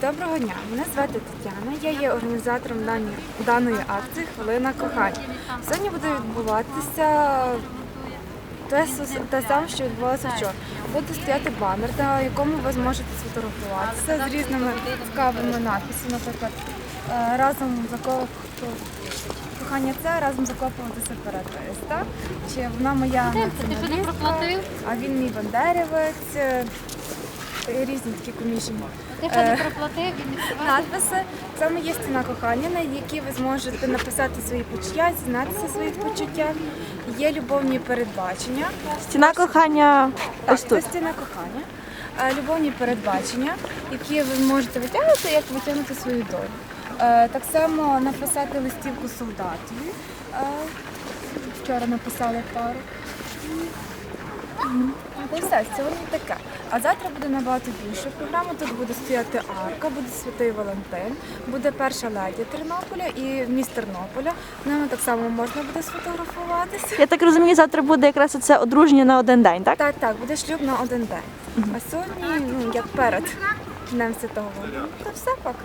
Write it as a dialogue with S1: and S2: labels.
S1: Доброго дня, мене звати Тетяна. Я є організатором даної акції Хвилина кохання. Сьогодні буде відбуватися те, те саме, що відбувалося вчора. Буде стояти банер, на якому ви зможете сфотографуватися з різними цікавими надписами, наприклад, е, разом закопувати кохання це разом закопувати сепаратиста. Чи вона моя націоналістка,
S2: проплатив?
S1: а він мій бандерівець. Різні такі комічні.
S2: Ти що не проплатив, він не.
S1: Надписи саме є стіна кохання, на якій ви зможете написати свої почуття, зізнатися своїх почуттях. Є любовні передбачення.
S3: Стіна кохання ось тут.
S1: це стіна кохання. Е, Любовні передбачення, які ви можете витягнути, як витягнути свою долю. Е, Так само написати листівку солдатові. Е, Вчора написали пару. Все, сьогодні таке. А завтра буде набагато більше програма. Тут буде стояти арка, буде святий Валентин, буде перша леді Тернополя і міст Тернополя. З ними так само можна буде сфотографуватися.
S3: Я так розумію, завтра буде якраз це одруження на один день, так?
S1: Так, так, буде шлюб на один день. А сьогодні, ну як перед Днем Святого Валентина. То все поки.